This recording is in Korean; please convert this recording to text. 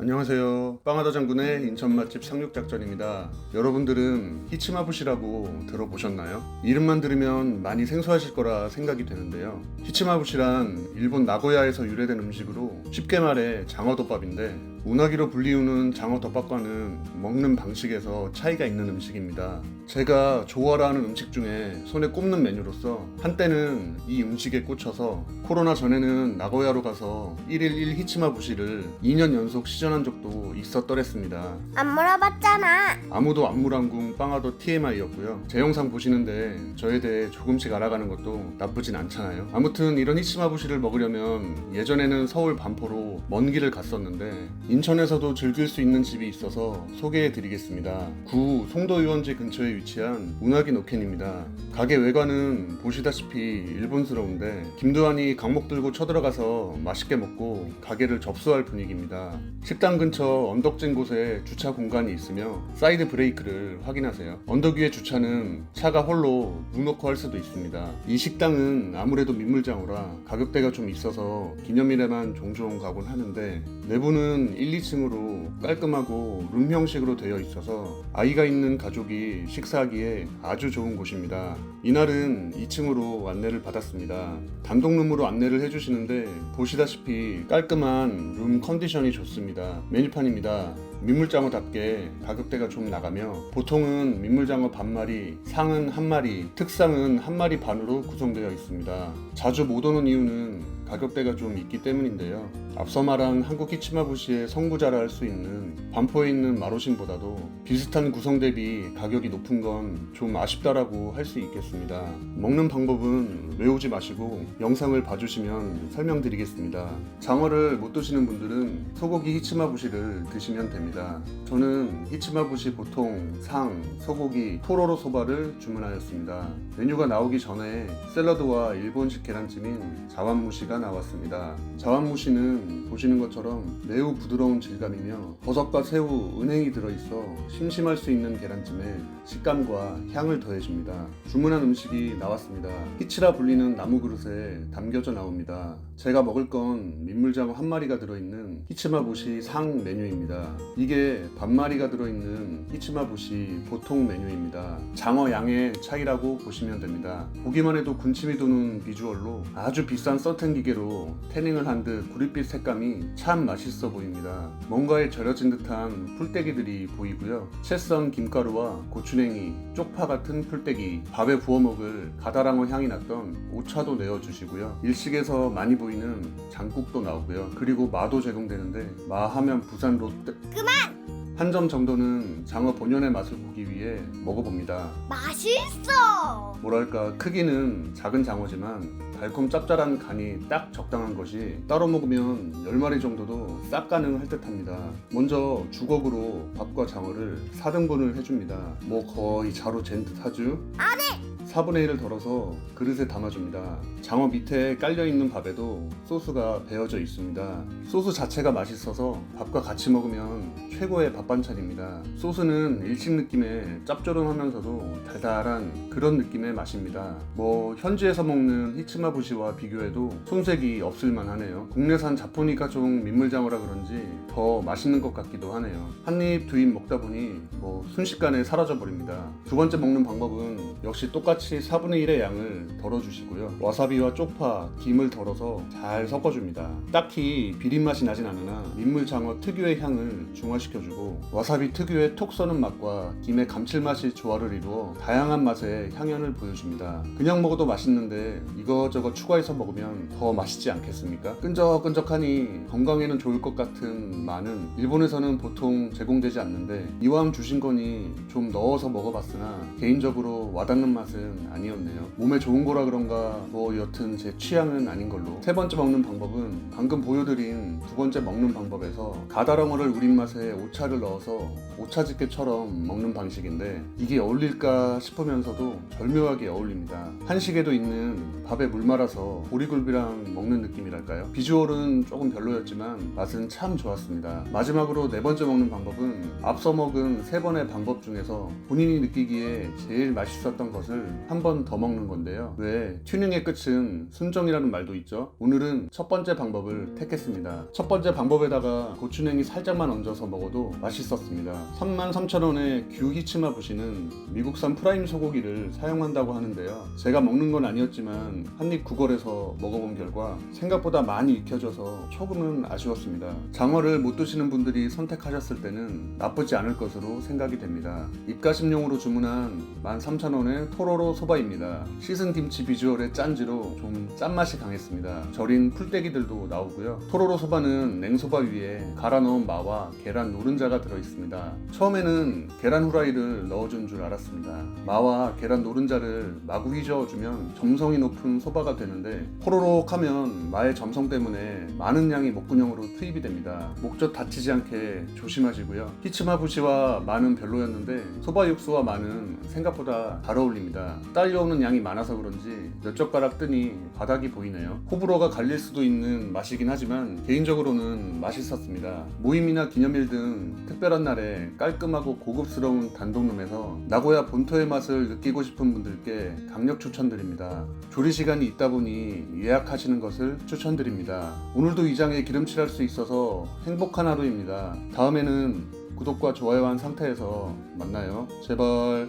안녕하세요. 빵하다 장군의 인천 맛집 상륙 작전입니다. 여러분들은 히치마부시라고 들어보셨나요? 이름만 들으면 많이 생소하실 거라 생각이 되는데요. 히치마부시란 일본 나고야에서 유래된 음식으로 쉽게 말해 장어덮밥인데 운하기로 불리우는 장어덮밥과는 먹는 방식에서 차이가 있는 음식입니다. 제가 좋아라 하는 음식 중에 손에 꼽는 메뉴로서 한때는 이 음식에 꽂혀서 코로나 전에는 나고야로 가서 1일 1 히치마 부시를 2년 연속 시전한 적도 있었더랬습니다. 안 물어봤잖아. 아무도 안무랑궁 빵하도 TMI였고요. 제 영상 보시는데 저에 대해 조금씩 알아가는 것도 나쁘진 않잖아요. 아무튼 이런 히치마부시를 먹으려면 예전에는 서울 반포로 먼 길을 갔었는데 인천에서도 즐길 수 있는 집이 있어서 소개해 드리겠습니다. 구 송도유원지 근처에 위치한 운하기 노켄입니다. 가게 외관은 보시다시피 일본스러운데 김두한이 강목 들고 쳐들어가서 맛있게 먹고 가게를 접수할 분위기입니다. 식당 근처 언덕진 곳에 주차 공간이 있으며 사이드 브레이크를 확인하세요. 언덕 위에 주차는 차가 홀로 묵 놓고 할 수도 있습니다. 이 식당은 아무래도 민물장어라 가격대가 좀 있어서 기념일에만 종종 가곤 하는데 내부는 1, 2층으로 깔끔하고 룸 형식으로 되어 있어서 아이가 있는 가족이 식사 하기에 아주 좋은 곳입니다. 이날은 2층으로 안내를 받았습니다. 단독룸으로 안내를 해주시는데 보시다시피 깔끔한 룸 컨디션이 좋습니다. 메뉴판입니다. 민물장어답게 가격대가 좀 나가며 보통은 민물장어 반마리, 상은 한 마리, 특상은 한 마리 반으로 구성되어 있습니다. 자주 못 오는 이유는 가격대가 좀 있기 때문인데요. 앞서 말한 한국 히치마부시의 선구자라 할 수 있는 반포에 있는 마로신보다도 비슷한 구성 대비 가격이 높은 건 좀 아쉽다라고 할 수 있겠습니다. 먹는 방법은 외우지 마시고 영상을 봐주시면 설명드리겠습니다. 장어를 못 드시는 분들은 소고기 히치마부시를 드시면 됩니다. 저는 히치마부시 보통 상, 소고기, 토로로 소바를 주문하였습니다. 메뉴가 나오기 전에 샐러드와 일본식 계란찜인 자완무시가 나왔습니다. 자완무시는 보시는 것처럼 매우 부드러운 질감이며 버섯과 새우, 은행이 들어있어 심심할 수 있는 계란찜에 식감과 향을 더해줍니다. 주문한 음식이 나왔습니다. 히치라 불리는 나무 그릇에 담겨져 나옵니다. 제가 먹을 건 민물장어 한 마리가 들어있는 히치마부시 상 메뉴입니다. 이게 반 마리가 들어있는 히치마부시 보통 메뉴입니다. 장어 양의 차이라고 보시면 됩니다. 보기만 해도 군침이 도는 비주얼로 아주 비싼 서텐 기계로 태닝을 한 듯 구릿빛 색감이 참 맛있어 보입니다. 뭔가에 절여진 듯한 풀떼기들이 보이고요. 채썬 김가루와 고추냉이, 쪽파 같은 풀떼기, 밥에 부어 먹을 가다랑어 향이 났던 오차도 내어주시고요. 일식에서 많이 보이 는 장국도 나오고요. 그리고 마도 제공되는데 마 하면 부산 롯데 한점 정도는 장어 본연의 맛을 보기 위해 먹어봅니다. 맛있어. 뭐랄까 크기는 작은 장어지만 달콤 짭짤한 간이 딱 적당한 것이 따로 먹으면 10마리 정도도 싹 가능할 듯합니다. 먼저 주걱으로 밥과 장어를 4등분을 해줍니다. 뭐 거의 자로 잰 듯하죠? 아니. 4분의 1을 덜어서 그릇에 담아줍니다. 장어 밑에 깔려있는 밥에도 소스가 배어져 있습니다. 소스 자체가 맛있어서 밥과 같이 먹으면 최고의 밥 반찬입니다. 소스는 일식 느낌의 짭조름하면서도 달달한 그런 느낌의 맛입니다. 뭐 현지에서 먹는 히치마부시와 비교해도 손색이 없을만 하네요. 국내산 자포니 가종 민물장어라 그런지 더 맛있는 것 같기도 하네요. 한 입 두 입 먹다 보니 뭐 순식간에 사라져 버립니다. 두 번째 먹는 방법은 역시 똑같이 4분의 1의 양을 덜어주시고요. 와사비와 쪽파, 김을 덜어서 잘 섞어줍니다. 딱히 비린 맛이 나진 않으나 민물장어 특유의 향을 중화시켜주고 와사비 특유의 톡 쏘는 맛과 김의 감칠맛이 조화를 이루어 다양한 맛의 향연을 보여줍니다. 그냥 먹어도 맛있는데 이것저것 추가해서 먹으면 더 맛있지 않겠습니까? 끈적끈적하니 건강에는 좋을 것 같은 마는 일본에서는 보통 제공되지 않는데 이왕 주신 거니 좀 넣어서 먹어봤으나 개인적으로 와닿는 맛은 아니었네요. 몸에 좋은 거라 그런가 뭐 여튼 제 취향은 아닌 걸로 세 번째 먹는 방법은 방금 보여드린 두 번째 먹는 방법에서 가다랑어를 우린 맛에 오차를 넣어서 오차집게처럼 먹는 방식인데 이게 어울릴까 싶으면서도 절묘하게 어울립니다. 한식에도 있는 밥에 물 말아서 보리굴비랑 먹는 느낌이랄까요? 비주얼은 조금 별로였지만 맛은 참 좋았습니다. 마지막으로 네 번째 먹는 방법은 앞서 먹은 세 번의 방법 중에서 본인이 느끼기에 제일 맛있었던 것을 한 번 더 먹는 건데요. 왜 튜닝의 끝은 순정이라는 말도 있죠. 오늘은 첫 번째 방법을 택했습니다. 첫 번째 방법에다가 고추냉이 살짝만 얹어서 먹어도 맛있었습니다. 33,000원에 규 히치마 부시는 미국산 프라임 소고기를 사용한다고 하는데요. 제가 먹는 건 아니었지만 한입 구걸해서 먹어본 결과 생각보다 많이 익혀져서 조금은 아쉬웠습니다. 장어를 못 드시는 분들이 선택하셨을 때는 나쁘지 않을 것으로 생각이 됩니다. 입가심용으로 주문한 13,000원의 토로로 소바입니다. 씻은 김치 비주얼의 짠지로 좀 짠맛이 강했습니다. 절인 풀떼기들도 나오고요. 토로로 소바는 냉소바 위에 갈아 넣은 마와 계란 노른자가 들어있습니다. 처음에는 계란 후라이를 넣어준 줄 알았습니다. 마와 계란 노른자를 마구 휘저어주면 점성이 높은 소바가 되는데 호로록 하면 마의 점성 때문에 많은 양이 목구멍으로 투입이 됩니다. 목젖 다치지 않게 조심하시고요. 히치마 부시와 마는 별로였는데 소바 육수와 마는 생각보다 잘 어울립니다. 딸려오는 양이 많아서 그런지 몇 젓가락 뜨니 바닥이 보이네요. 호불호가 갈릴 수도 있는 맛이긴 하지만 개인적으로는 맛있었습니다. 모임이나 기념일 등 특별한 날에 깔끔하고 고급스러운 단독룸에서 나고야 본토의 맛을 느끼고 싶은 분들께 강력 추천드립니다. 조리 시간이 있다 보니 예약하시는 것을 추천드립니다. 오늘도 이 장에 기름칠할 수 있어서 행복한 하루입니다. 다음에는 구독과 좋아요 한 상태에서 만나요. 제발.